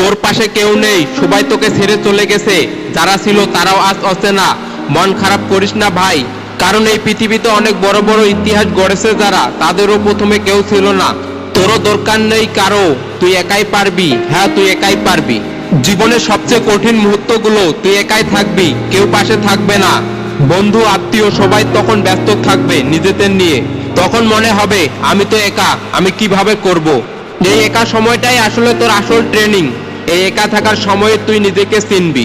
তোর পাশে কেউ নেই, সবাই তোকে ছেড়ে চলে গেছে। যারা ছিল তারাও আজ অচেনা। মন খারাপ করিস না ভাই, কারণ এই পৃথিবীতে অনেক বড় বড় ইতিহাস গড়েছে যারা, তাদেরও প্রথমে কেউ ছিল না। তোরও দরকার নেই কারও, তুই একাই পারবি। হ্যাঁ তুই একাই পারবি। জীবনের সবচেয়ে কঠিন মুহূর্তগুলো তুই একাই থাকবি, কেউ পাশে থাকবে না। বন্ধু, আত্মীয় সবাই তখন ব্যস্ত থাকবে নিজেদের নিয়ে। তখন মনে হবে, আমি তো একা, আমি কীভাবে করব। এই একা সময়টাই আসলে তোর আসল ট্রেনিং এই একা থাকার সময়ে তুই নিজেকে চিনবি।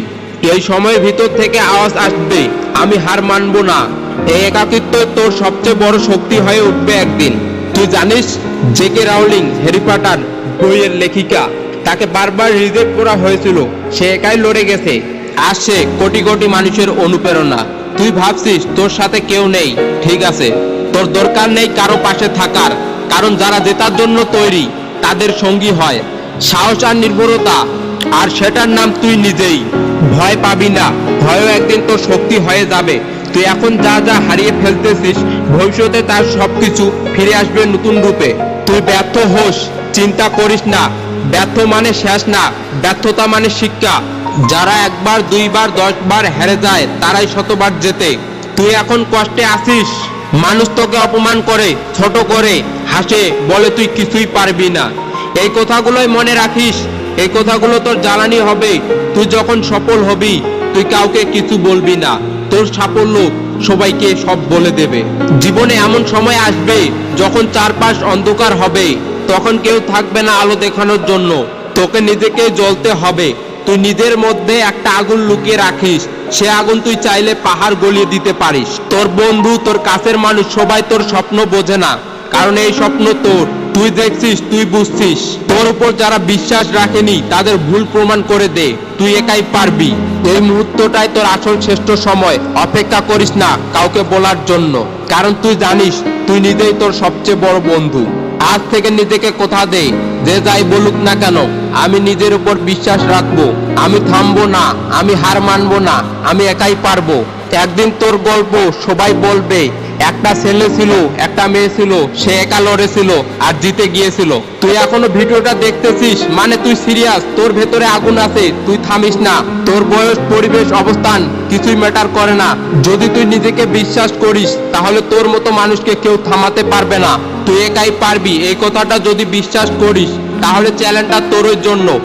এই সময়ের ভিতর থেকে আওয়াজ আসবে, আমি হার মানবো না। এই একাকিত্ব তোর সবচেয়ে বড় শক্তি হয়ে উঠবে একদিন। তুই জানিস জেকে রাউলিং, হ্যারি পটার বইয়ের লেখিকা, তাকে বারবার রিজেক্ট করা হয়েছিল, সে একাই লড়ে গেছে। আর সে কোটি কোটি মানুষের অনুপ্রেরণা। তুই ভাবছিস, তোর সাথে কেউ নেই, ঠিক আছে। তোর দরকার নেই কারও পাশে থাকার, কারণ যারা জেতার জন্য তৈরি, তাদের সঙ্গী হয়। সাহস আর নির্ভরতা, আর সেটার নাম তুই নিজেই। ভয় পাবি না, ভয়ও একদিন তোর শক্তি হয়ে যাবে। তুই এখন যা যা হারিয়ে ফেলতেছিস, ভবিষ্যতে তার সবকিছু ফিরে আসবে নতুন রূপে। তুই ব্যর্থ হোস, চিন্তা করিস না। ব্যর্থ মানে শেষ না, ব্যর্থতা মানে শিক্ষা। যারা একবার, দুইবার, দশবার হেরে যায়, তারাই শতবার জেতে। তুই এখন কষ্টে আসিস মানুষ তোকে অপমান করে, ছোট করে, হাসে, বলে তুই কিছুই পারবি না। এই কথাগুলোই মনে রাখিস। এই কথাগুলো তোর জ্বালানি হবে। তুই যখন সফল হবি, তুই কাউকে কিছু বলবি না। তোর সাফল্য সবাইকে সব বলে দেবে। জীবনে এমন সময় আসবে যখন চারপাশ অন্ধকার হবে। তখন কেউ থাকবে না আলো দেখানোর জন্য। তোকে নিজেকে জ্বলতে হবে। তুই নিজের মধ্যে একটা আগুন লুকিয়ে রাখিস। সে আগুন তুই চাইলে পাহাড় গলিয়ে দিতে পারিস। তোর বন্ধু, তোর কাছের মানুষ সবাই তোর স্বপ্ন বোঝে না। কারণ এই স্বপ্ন তোর। তুই দেখছিস, তুই বুঝছিস। তোর উপর যারা বিশ্বাস রাখেনি, তাদের ভুল প্রমাণ করে দে। তুই একাই পারবি। এই মুহূর্তটাই তোর আসল শ্রেষ্ঠ সময়। অপেক্ষা করিস না কাউকে বলার জন্য। কারণ তুই জানিস, তুই নিজেই তোর সবচেয়ে বড় বন্ধু। আজ থেকে নিজেকে কোথা দে? যে যাই বলুক না কেন, আমি নিজের উপর বিশ্বাস রাখব। আমি থামবো না, আমি হার মানবো না, আমি একাই পারব। একদিন তোর গল্প সবাই বলবে একটা ছেলে ছিল, একটা মেয়ে ছিল, সে একা লড়েছিল আর জিতে গিয়েছিল। তুই এখনও ভিডিওটা দেখতেছিস? মানে তুই সিরিয়াস তোর ভেতরে আগুন আছে, তুই থামিস না। তোর বয়স, পরিবেশ, অবস্থান কিছুই ম্যাটার করে না। যদি তুই নিজেকে বিশ্বাস করিস, তাহলে তোর মতো মানুষকে কেউ থামাতে পারবে না। তুই একাই পারবি। এই কথাটা যদি বিশ্বাস করিস, তাহলে চ্যালেঞ্জটা তোর জন্য।